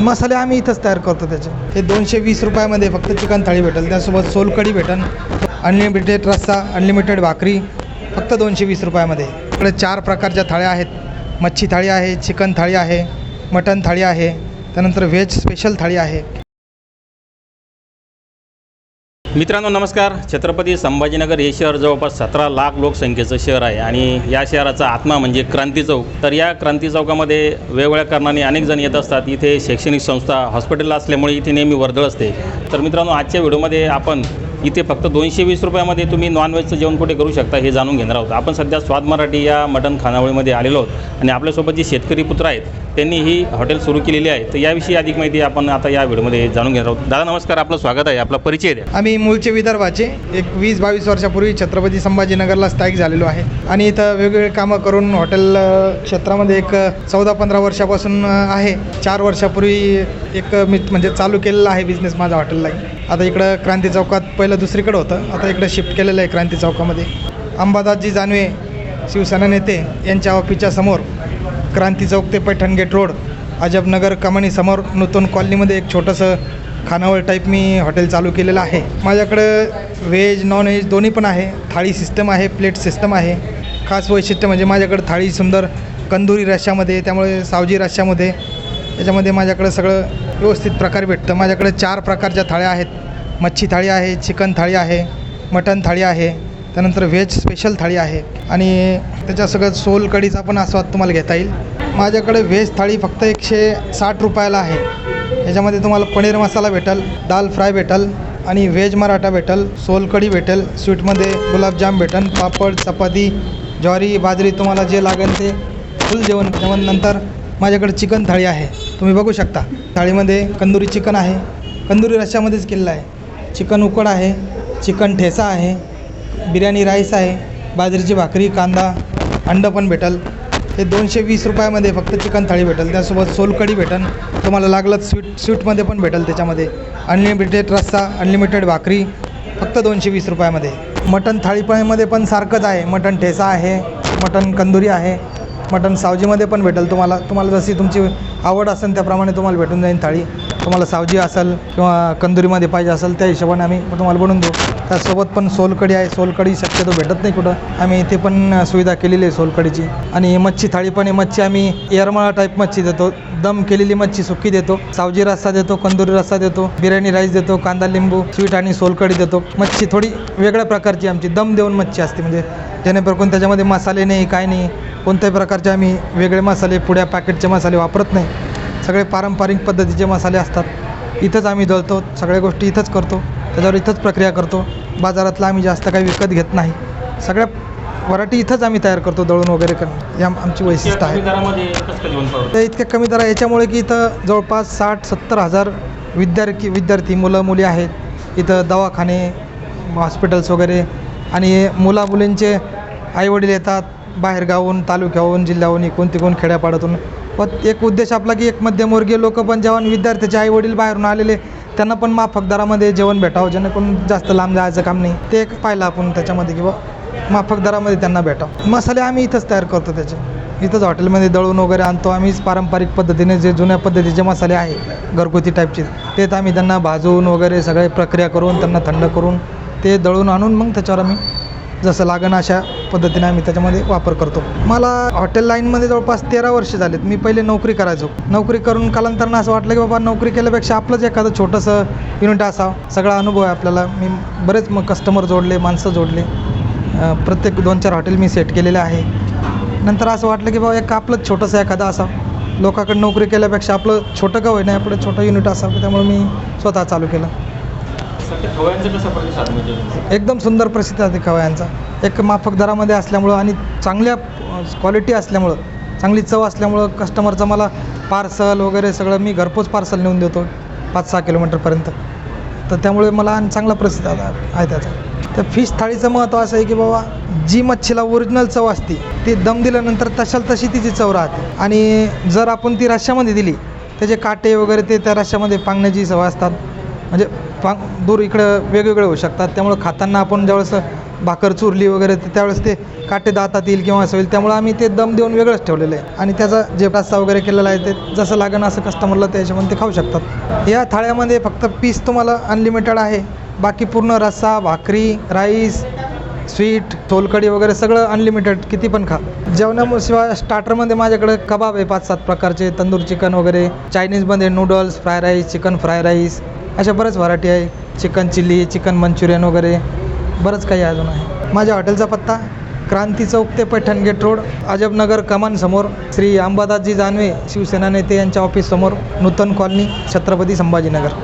मसाले आम्ही इथंच तयार करतो त्याचे. हे दोनशे वीस रुपयामध्ये फक्त चिकन थाळी भेटेल. त्यासोबत सोलकढी भेटेल. अनलिमिटेड रस्सा अनलिमिटेड भाकरी फक्त दोनशे वीस रुपयामध्ये. इकडे चार प्रकारच्या थाळ्या आहेत. मच्छी थाळी आहे चिकन थाळी आहे मटन थाळी आहे. त्यानंतर व्हेज स्पेशल थाळी आहे. मित्रांनो नमस्कार. छत्रपती संभाजीनगर हे शहर जवळपास सतरा लाख लोकसंख्येचं शहर आहे आणि या शहराचा आत्मा म्हणजे क्रांती चौक. तर या क्रांती चौकामध्ये वेगवेगळ्या कारणाने अनेक जण येत असतात. इथे शैक्षणिक संस्था हॉस्पिटल असल्यामुळे इथे नेहमी वर्दळ असते. तर मित्रांनो आजच्या व्हिडिओमध्ये आपण इथे फक्त दोनशे वीस रुपयामध्ये तुम्ही नॉनव्हेजचं जेवण कुठे करू शकता हे जाणून घेणार आहोत. आपण सध्या स्वाद मराठी या मटण खानावळीमध्ये आलेलो आहोत आणि आपल्यासोबत जे शेतकरी पुत्र आहेत त्यांनी ही हॉटेल सुरू केलेली आहे. तर याविषयी अधिक माहिती आपण आता या व्हिडिओमध्ये जाणून घेणार आहोत. दादा नमस्कार. आपलं स्वागत आहे. आपला परिचय द्या. आम्ही मूळचे विदर्भाचे एक वीस बावीस वर्षापूर्वी छत्रपती संभाजीनगरला स्थायिक झालेलो आहे. आणि इथं वेगवेगळे कामं करून हॉटेल क्षेत्रामध्ये एक चौदा पंधरा वर्षापासून आहे. चार वर्षापूर्वी एक मी म्हणजे चालू केलेला आहे बिझनेस माझा हॉटेलला आता इकडं क्रांती चौकात पहिलं दुसरीकडं होतं. आता इकडं शिफ्ट केलेलं आहे क्रांती चौकामध्ये. अंबादासजी जानवे शिवसेना नेते यांच्या ऑफिसच्या समोर क्रांती चौक ते पैठण गेट रोड अजबनगर कमानी समोर नूतन कॉलनीमध्ये एक छोटंसं खानावळ टाईप मी हॉटेल चालू केलेलं आहे. माझ्याकडं व्हेज नॉन व्हेज दोन्ही पण आहे. थाळी सिस्टम आहे प्लेट सिस्टम आहे. खास वैशिष्ट्य म्हणजे माझ्याकडं थाळी सुंदर कंदुरी रश्श्यामध्ये त्यामुळे सावजी रश्श्यामध्ये याच्यामध्ये माझ्याकडं सगळं व्यवस्थित प्रकार भेटतं. माझ्याकडे चार प्रकारच्या थाळ्या आहेत. मच्छी थाळी आहे चिकन थाळी आहे मटन थाळी आहे त्यानंतर व्हेज स्पेशल थाळी आहे. आणि त्याच्या सगळं सोलकढीचा पण आस्वाद तुम्हाला घेता येईल. माझ्याकडे व्हेज थाळी फक्त एकशे साठ रुपयाला आहे. याच्यामध्ये तुम्हाला पनीर मसाला भेटल दाल फ्राय भेटल आणि व्हेज मराठा भेटेल सोलकढी भेटेल स्वीटमध्ये गुलाबजाम भेटेल पापड चपाती ज्वारी बाजरी तुम्हाला जे लागेल ते फुल जेवण जेवण नंतर माझ्याकडे चिकन थाळी आहे. तुम्ही बघू शकता. थाळीमध्ये कंदुरी चिकन आहे. कंदुरी रश्श्यामध्येच केलेलं आहे. चिकन उकड आहे. चिकन ठेसा आहे. बिर्याणी राईस आहे. बाजरीची भाकरी कांदा अंडं पण भेटेल. हे दोनशे वीस रुपयामध्ये फक्त चिकन थाळी भेटेल. त्यासोबत सोलकढी भेटेल तुम्हाला लागलं स्वीट स्वीटमध्ये पण भेटेल त्याच्यामध्ये. अनलिमिटेड रस्सा अनलिमिटेड भाकरी फक्त दोनशे वीस रुपयामध्ये. मटन थाळीपाळीमध्ये पण सारखंच आहे. मटन ठेसा आहे. मटन कंदुरी आहे. मटण सावजीमध्ये पण भेटेल तुम्हाला. तुम्हाला जशी तुमची आवड असेल त्याप्रमाणे तुम्हाला भेटून जाईल थाळी. तुम्हाला सावजी असेल किंवा कंदुरीमध्ये पाहिजे असेल त्या हिशोबाने आम्ही तुम्हाला बनवून देऊ. त्यासोबत पण सोलकढी आहे. सोलकढी शक्यतो भेटत नाही कुठं. आम्ही इथे पण सुविधा केलेली आहे सोलकढीची आणि मच्छी थाळी पण आहे. मच्छी आम्ही येरमाळा टाईप मच्छी देतो. दम केलेली मच्छी सुकी देतो. सावजी रस्सा देतो कंदुरी रस्सा देतो बिर्याणी राईस देतो कांदा लिंबू स्वीट आणि सोलकढी देतो. मच्छी थोडी वेगळ्या प्रकारची आमची दम देऊन मच्छी असते. म्हणजे जेणेकरून त्याच्यामध्ये मसाले नाही काय नाही. कोणत्याही प्रकारचे आम्ही वेगळे मसाले पुड्या पॅकेटचे मसाले वापरत नाही. सगळे पारंपरिक पद्धतीचे मसाले असतात. इथंच आम्ही दळतो सगळ्या गोष्टी इथंच करतो. त्याच्यावर इथंच प्रक्रिया करतो. बाजारातला आम्ही जास्त काही विकत घेत नाही. सगळ्या व्हरायटी इथंच आम्ही तयार करतो दळून वगैरे करून या आमची वैशिष्ट्य आहे. तर इतक्या कमी दरा याच्यामुळे की इथं जवळपास साठ सत्तर हजार विद्यार्थी विद्यार्थी मुलं मुली आहेत. इथं दवाखाने हॉस्पिटल्स वगैरे आणि मुला मुलींचे आईवडील येतात. बाहेरगावून तालुक्याहून जिल्ह्याहून इकडून तिकडून खेड्यापाड्यातून. व एक उद्देश आपला की एक मध्यमवर्गीय लोक पण जेव्हा विद्यार्थ्याचे आईवडील बाहेरून आलेले त्यांना पण माफक दरामध्ये जेवण भेटावं जेणेकरून जास्त लांब जायचं काम नाही. ते एक पाहिलं आपण त्याच्यामध्ये किंवा माफक दरामध्ये त्यांना भेटावं. मसाले आम्ही इथंच तयार करतो त्याचे. इथंच हॉटेलमध्ये दळून वगैरे आणतो. आम्हीच पारंपरिक पद्धतीने जे जुन्या पद्धतीचे मसाले आहे घरगुती टाईपचे तेच आम्ही त्यांना भाजून वगैरे सगळे प्रक्रिया करून त्यांना थंड करून ते दळून आणून मग त्याच्यावर आम्ही जसं लागण अशा पद्धतीने आम्ही त्याच्यामध्ये वापर करतो. मला हॉटेल लाईनमध्ये जवळपास तेरा वर्ष झालेत. मी पहिले नोकरी करायचो. नोकरी करून कालांतरानं असं वाटलं की बाबा नोकरी केल्यापेक्षा आपलंच एखादं छोटंसं युनिट असावं. सगळा अनुभव आहे आपल्याला. मी बरेच मग कस्टमर जोडले माणसं जोडले. प्रत्येक दोन चार हॉटेल मी सेट केलेले आहे. नंतर असं वाटलं की बाबा एक आपलंच छोटंसं एखादं असावं. लोकांकडे नोकरी केल्यापेक्षा आपलं छोटं का होईना आपलं छोटं युनिट असावं. त्यामुळे मी स्वतः चालू केलं. एकदम सुंदर प्रसिद्ध आहे खवयांचा एक माफक दरामध्ये असल्यामुळं आणि चांगल्या क्वालिटी असल्यामुळं चांगली चव असल्यामुळं कस्टमरचं मला पार्सल वगैरे सगळं मी घरपोच पार्सल नेऊन देतो पाच सहा किलोमीटरपर्यंत तर त्यामुळे मला आणि चांगला प्रसिद्ध आहे त्याचा तर फिश थाळीचं महत्त्व असं आहे की बाबा जी मच्छीला ओरिजिनल चव असते ती दम दिल्यानंतर तशाल तशी तिची चव राहते. आणि जर आपण ती रश्श्यामध्ये दिली त्याचे काटे वगैरे ते त्या रश्श्यामध्ये पांगण्याची सवय असतात. म्हणजे पा दूर इकडं वेगवेगळे होऊ शकतात. त्यामुळं खाताना आपण ज्यावेळेस भाकर चुरली वगैरे तर त्यावेळेस ते काटे दातात येईल किंवा असं होईल त्यामुळं आम्ही ते दम देऊन वेगळंच ठेवलेलं आहे. आणि त्याचा जे रस्सा वगैरे केलेला आहे ते जसं लागेल असं कस्टमरला त्याच्यामध्ये ते खाऊ शकतात. या थाळ्यामध्ये फक्त पीस तुम्हाला अनलिमिटेड आहे. बाकी पूर्ण रस्सा भाकरी राईस स्वीट सोलकढी वगैरे सगळं अनलिमिटेड किती पण खा. जेवणाशिवाय स्टार्टरमध्ये माझ्याकडे कबाब आहे पाच सात प्रकारचे. तंदूर चिकन वगैरे चायनीजमध्ये noodles fry rice chicken fry rice अशा बऱ्याच व्हरायटी आहे. चिकन चिल्ली चिकन मंचुरियन वगैरे. बरंच काही अजून आहे. माझ्या हॉटेलचा पत्ता क्रांती चौक ते पैठण गेट रोड अजबनगर कमानसमोर श्री अंबादासजी जानवे शिवसेना नेते यांच्या ऑफिससमोर नूतन कॉलनी छत्रपती संभाजीनगर.